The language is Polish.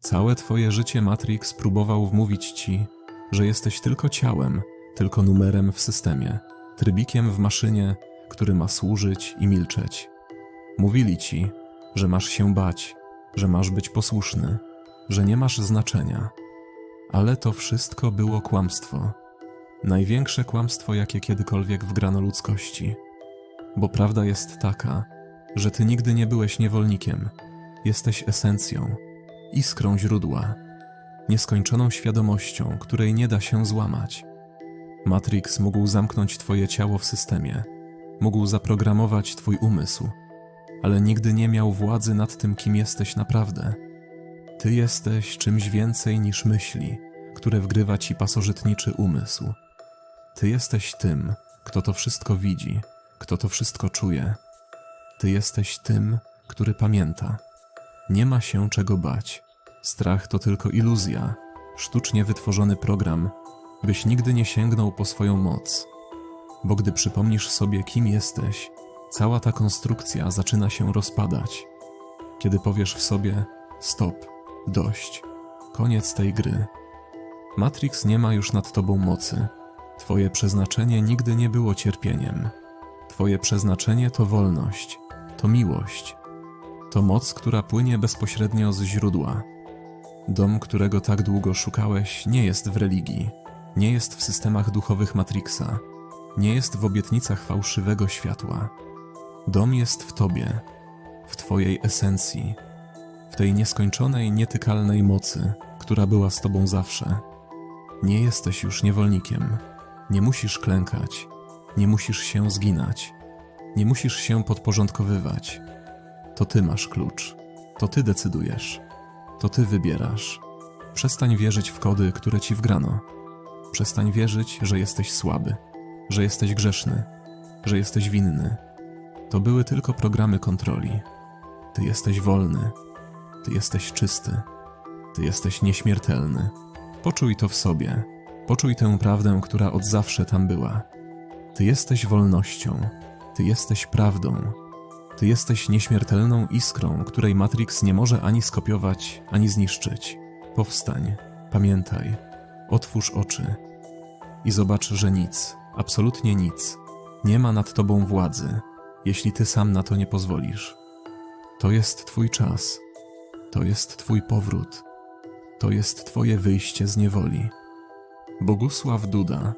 Całe twoje życie Matrix próbował wmówić ci, że jesteś tylko ciałem, tylko numerem w systemie, trybikiem w maszynie, który ma służyć i milczeć. Mówili ci, że masz się bać, że masz być posłuszny, że nie masz znaczenia. Ale to wszystko było kłamstwo. Największe kłamstwo, jakie kiedykolwiek wgrano ludzkości. Bo prawda jest taka, że ty nigdy nie byłeś niewolnikiem. Jesteś esencją, iskrą źródła, nieskończoną świadomością, której nie da się złamać. Matrix mógł zamknąć twoje ciało w systemie, mógł zaprogramować twój umysł, ale nigdy nie miał władzy nad tym, kim jesteś naprawdę. Ty jesteś czymś więcej niż myśli, które wgrywa ci pasożytniczy umysł. Ty jesteś tym, kto to wszystko widzi, kto to wszystko czuje. Ty jesteś tym, który pamięta. Nie ma się czego bać. Strach to tylko iluzja, sztucznie wytworzony program, byś nigdy nie sięgnął po swoją moc. Bo gdy przypomnisz sobie, kim jesteś, cała ta konstrukcja zaczyna się rozpadać. Kiedy powiesz w sobie: stop, dość, koniec tej gry. Matrix nie ma już nad tobą mocy. Twoje przeznaczenie nigdy nie było cierpieniem. Twoje przeznaczenie to wolność, to miłość, to moc, która płynie bezpośrednio z źródła. Dom, którego tak długo szukałeś, nie jest w religii, nie jest w systemach duchowych Matrixa, nie jest w obietnicach fałszywego światła. Dom jest w tobie, w twojej esencji, w tej nieskończonej, nietykalnej mocy, która była z tobą zawsze. Nie jesteś już niewolnikiem, nie musisz klękać, nie musisz się zginać, nie musisz się podporządkowywać. To ty masz klucz, to ty decydujesz, to ty wybierasz. Przestań wierzyć w kody, które ci wgrano. Przestań wierzyć, że jesteś słaby, że jesteś grzeszny, że jesteś winny. To były tylko programy kontroli. Ty jesteś wolny, ty jesteś czysty, ty jesteś nieśmiertelny. Poczuj to w sobie, poczuj tę prawdę, która od zawsze tam była. Ty jesteś wolnością, ty jesteś prawdą, ty jesteś nieśmiertelną iskrą, której Matrix nie może ani skopiować, ani zniszczyć. Powstań, pamiętaj, otwórz oczy i zobacz, że nic, absolutnie nic, nie ma nad tobą władzy, jeśli ty sam na to nie pozwolisz. To jest twój czas, to jest twój powrót, to jest twoje wyjście z niewoli. Bogusław Duda